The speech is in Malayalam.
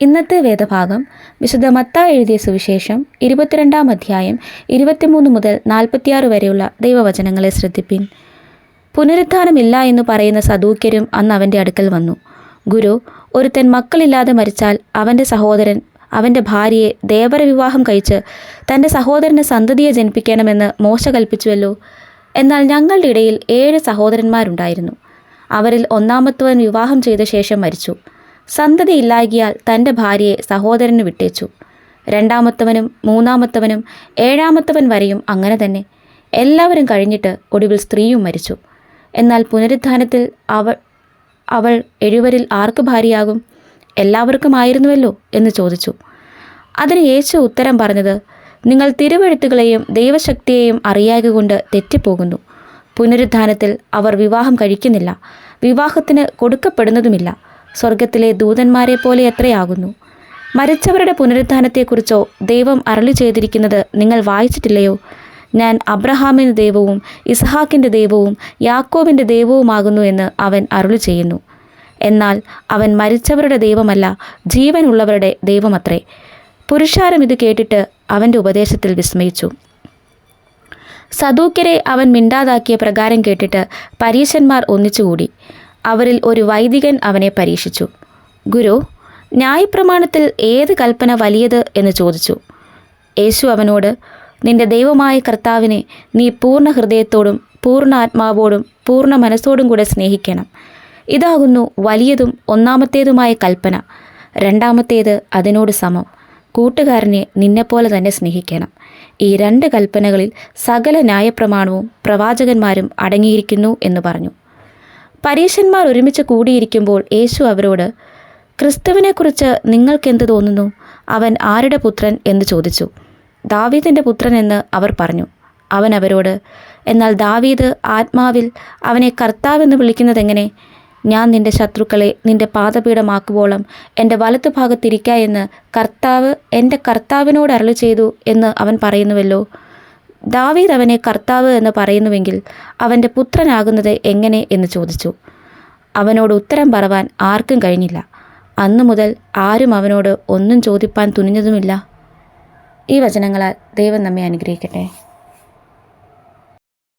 ഇന്നത്തെ വേദഭാഗം വിശുദ്ധ മത്ത എഴുതിയ സുവിശേഷം ഇരുപത്തിരണ്ടാം അധ്യായം ഇരുപത്തിമൂന്ന് മുതൽ നാൽപ്പത്തിയാറ് വരെയുള്ള ദൈവവചനങ്ങളെ ശ്രദ്ധിപ്പിൻ. പുനരുദ്ധാനമില്ല എന്ന് പറയുന്ന സദൂക്യരും അന്ന് അവന്റെ അടുക്കൽ വന്നു. ഗുരു ഒരുത്തൻ മക്കളില്ലാതെ മരിച്ചാൽ അവന്റെ സഹോദരൻ അവന്റെ ഭാര്യയെ ദേവര വിവാഹം കഴിച്ച് തന്റെ സഹോദരന് സന്തതിയെ ജനിപ്പിക്കണമെന്ന് മോശ കൽപ്പിച്ചുവല്ലോ. എന്നാൽ ഞങ്ങളുടെ ഇടയിൽ ഏഴ് സഹോദരന്മാരുണ്ടായിരുന്നു. അവരിൽ ഒന്നാമത്തവൻ വിവാഹം ചെയ്ത ശേഷം മരിച്ചു. സന്തതി ഇല്ലാകിയാൽ തന്റെ ഭാര്യയെ സഹോദരന് വിട്ടേച്ചു. രണ്ടാമത്തവനും മൂന്നാമത്തവനും ഏഴാമത്തവൻ വരെയും അങ്ങനെ തന്നെ. എല്ലാവരും കഴിഞ്ഞിട്ട് ഒടുവിൽ സ്ത്രീയും മരിച്ചു. എന്നാൽ പുനരുത്ഥാനത്തിൽ അവൾ അവൾ എഴുവരിൽ ആർക്ക് ഭാര്യയാകും? എല്ലാവർക്കുമായിരുന്നുവല്ലോ എന്ന് ചോദിച്ചു. അതിന് യേശു ഉത്തരം പറഞ്ഞത് നിങ്ങൾ തിരുവഴുത്തുകളെയും ദൈവശക്തിയെയും അറിയാക കൊണ്ട് തെറ്റിപ്പോകുന്നു. പുനരുദ്ധാനത്തിൽ അവർ വിവാഹം കഴിക്കുന്നില്ല. വിവാഹത്തിന് കൊടുക്കപ്പെടുന്നതുമില്ല. സ്വർഗത്തിലെ ദൂതന്മാരെ പോലെ എത്രയാകുന്നു? മരിച്ചവരുടെ പുനരുത്ഥാനത്തെക്കുറിച്ചോ ദൈവം അരളി ചെയ്തിരിക്കുന്നത് നിങ്ങൾ വായിച്ചിട്ടില്ലയോ? ഞാൻ അബ്രഹാമിന്റെ ദൈവവും ഇസ്ഹാക്കിന്റെ ദൈവവും യാക്കോബിന്റെ ദൈവവുമാകുന്നു എന്ന് അവൻ അരുളി ചെയ്യുന്നു. എന്നാൽ അവൻ മരിച്ചവരുടെ ദൈവമല്ല ജീവനുള്ളവരുടെ ദൈവമത്രേ. പുരുഷാരം ഇത് കേട്ടിട്ട് അവന്റെ ഉപദേശത്തിൽ വിസ്മയിച്ചു. സദൂക്യരെ അവൻ മിണ്ടാതാക്കിയ പ്രകാരം കേട്ടിട്ട് പരീശന്മാർ ഒന്നിച്ചുകൂടി. അവരിൽ ഒരു വൈദികൻ അവനെ പരീക്ഷിച്ചു. ഗുരു ന്യായപ്രമാണത്തിൽ ഏത് കൽപ്പന വലിയത് എന്ന് ചോദിച്ചു. യേശു അവനോട് നിന്റെ ദൈവമായ കർത്താവിനെ നീ പൂർണ ഹൃദയത്തോടും പൂർണ ആത്മാവോടും പൂർണ മനസ്സോടും കൂടെ സ്നേഹിക്കണം. ഇതാകുന്നു വലിയതും ഒന്നാമത്തേതുമായ കൽപ്പന. രണ്ടാമത്തേത് അതിനോട് സമം. കൂട്ടുകാരനെ നിന്നെപ്പോലെ തന്നെ സ്നേഹിക്കണം. ഈ രണ്ട് കൽപ്പനകളിൽ സകല ന്യായപ്രമാണവും പ്രവാചകന്മാരും അടങ്ങിയിരിക്കുന്നു എന്ന് പറഞ്ഞു. പരീശന്മാർ ഒരുമിച്ച് കൂടിയിരിക്കുമ്പോൾ യേശു അവരോട് ക്രിസ്തുവിനെക്കുറിച്ച് നിങ്ങൾക്കെന്ത് തോന്നുന്നു? അവൻ ആരുടെ പുത്രൻ? എന്ന് ചോദിച്ചു. ദാവീദിന്റെ പുത്രൻ എന്ന് അവർ പറഞ്ഞു. അവൻ അവരോട് എന്നാൽ ദാവീദ് ആത്മാവിൽ അവനെ കർത്താവെന്ന് വിളിക്കുന്നതെങ്ങനെ? ഞാൻ നിന്റെ ശത്രുക്കളെ നിന്റെ പാദപീഠമാക്കുവോളം എന്റെ വലത്തു ഭാഗത്തിരിക്ക എന്ന് കർത്താവ് എന്റെ കർത്താവിനോട് അരളി ചെയ്തു എന്ന് അവൻ പറയുന്നുവല്ലോ. ദാവീദ് അവനെ കർത്താവ് എന്ന് പറയുന്നുവെങ്കിൽ അവന്റെ പുത്രനാകുന്നത് എങ്ങനെ എന്ന് ചോദിച്ചു. അവനോട് ഉത്തരം പറവാൻ ആർക്കും കഴിഞ്ഞില്ല. അന്നു മുതൽ ആരും അവനോട് ഒന്നും ചോദിപ്പാൻ തുനിഞ്ഞതുമില്ല. ഈ വചനങ്ങളാൽ ദൈവം നമ്മെ അനുഗ്രഹിക്കട്ടെ.